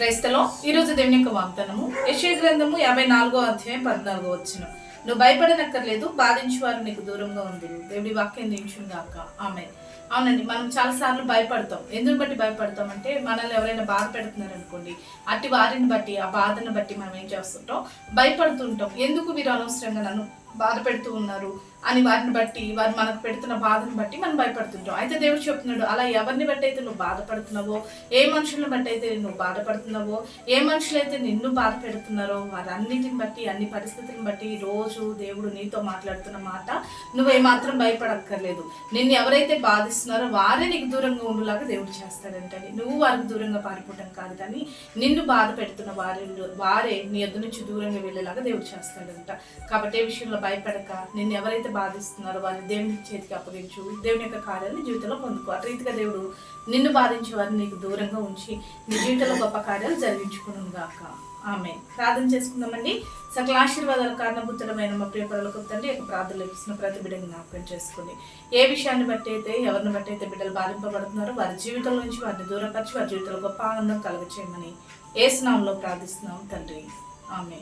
క్రైస్తలో ఈరోజు దేవుని యొక్క వాగ్దానము. యశ్వ గ్రంథము యాభై నాలుగో అధ్యాయం పద్నాలుగో వచ్చిన. నువ్వు భయపడనక్కర్లేదు బాధించేవారు నీకు దూరంగా ఉంది దేవుడి వాక్యం దించుగాక ఆమె అవునండి మనం చాలాసార్లు భయపడతాం. ఎందుకు బట్టి భయపడతాం అంటే మనల్ని ఎవరైనా బాధ పెడుతున్నారు అనుకోండి అట్టి వారిని బట్టి ఆ బాధను బట్టి మనం ఏం చేస్తుంటాం? భయపడుతుంటాం. ఎందుకు వీరు అనవసరంగా నన్ను బాధ పెడుతూ ఉన్నారు అని వారిని బట్టి వారు మనకు పెడుతున్న బాధను బట్టి మనం భయపడుతుంటాం. అయితే దేవుడు చెప్తున్నాడు అలా ఎవరిని బట్టి అయితే నువ్వు బాధపడుతున్నావో ఏ మనుషులను బట్టి అయితే నువ్వు బాధపడుతున్నావో ఏ మనుషులైతే నిన్ను బాధ పెడుతున్నారో వారన్నిటిని బట్టి అన్ని పరిస్థితులను బట్టి రోజు దేవుడు నీతో మాట్లాడుతున్న మాట నువ్వు ఏమాత్రం భయపడక్కర్లేదు. నిన్ను ఎవరైతే బాధిస్తున్నారో వారే నీకు దూరంగా ఉండులాగా దేవుడు చేస్తాడంటే నువ్వు వారికి దూరంగా పారిపోవటం కాదు కానీ నిన్ను బాధ పెడుతున్న వారి వారే నీ ఎద్దు నుంచి దూరంగా వెళ్ళేలాగా దేవుడు చేస్తాడంట. కాబట్టి ఏ విషయంలో భయపడక నిన్ను ఎవరైతే బాధిస్తున్నారో వారిని దేవుని చేతికి అప్పగించు. దేవుని యొక్క కార్యాలను జీవితంలో పొందుకో. అటు రీతిగా దేవుడు నిన్ను బాధించే వారిని నీకు దూరంగా ఉంచి నీ జీవితంలో గొప్ప కార్యాలు జరిగించుకును గాక ఆమె ప్రార్థన చేసుకుందామండి. సకల ఆశీర్వాదాల కారణభూతుడమైన మా ప్రియపరులకు తండ్రి యొక్క ప్రార్థనలు ఇస్తున్న ప్రతి బిడ్డని జ్ఞాపకం చేసుకుని ఏ విషయాన్ని బట్టి అయితే ఎవరిని బట్టి అయితే బిడ్డలు బాధింపబడుతున్నారో వారి జీవితం నుంచి వారిని దూరపరిచి వారి జీవితంలో గొప్ప ఆనందం కలగచేయమని ఏ స్నామంలో ప్రార్థిస్తున్నాం తండ్రి. ఆమె